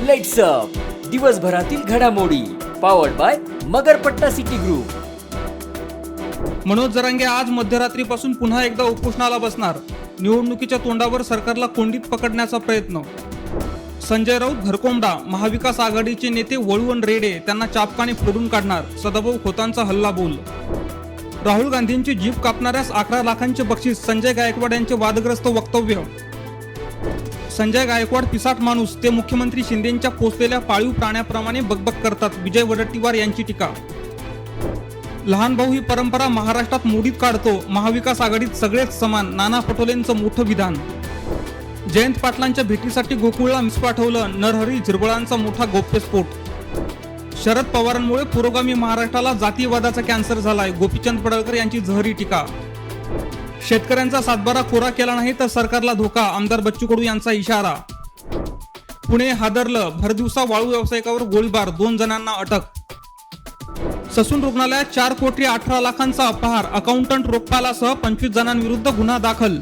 Let's up दिवसभरातील घडामोडी powered by Magarpatta city group Manoj Jarange आज मध्यरात्रीपासून पुन्हा एकदा उपोषणाला बसणार. निवडणुकीच्या तोंडावर सरकारला कोंडीत पकडण्याचा प्रयत्न. संजय राऊत घरकोंबडा महाविकास आघाडीचे नेते वळवण रेडे त्यांना चापकाने फोडून काढणार सदाभाऊ खोतांचा हल्ला बोल. राहुल गांधींची जीप कापणाऱ्यास अकरा लाखांचे बक्षीस संजय गायकवाड यांचे वादग्रस्त वक्तव्य. संजय गायकवाड पिसाट माणूस ते मुख्यमंत्री शिंदेच्या पोचलेल्या पाळीव प्राण्याप्रमाणे बकबक करतात. विजय वडट्टीवार यांची टीका. लहान भाऊ ही परंपरा महाराष्ट्रात मोडीत काढतो. महाविकास आघाडीत सगळेच समान. नाना पटोलेंचं मोठं विधान. जयंत पाटलांच्या भेटीसाठी गोकुळला मिस पाठवलं. नरहरी झिरबळांचा मोठा गोप्यस्फोट. शरद पवारांमुळे पुरोगामी महाराष्ट्राला जातीयवादाचा कॅन्सर झालाय. गोपीचंद पडळकर यांची जहरी टीका. शेतकऱ्यांचा सातबारा कोरा केला नाही तर सरकारला धोका आमदार बच्चू कडू यांचा इशारा. पुणे हादरलं भरदिवसा वाळू व्यावसायिकावर गोळीबार दोन जणांना अटक. ससून रुग्णालयात चार कोटी अठरा लाखांचा अपहार अकाउंटंट रोखपालासह पंचवीस जणांविरुद्ध गुन्हा दाखल.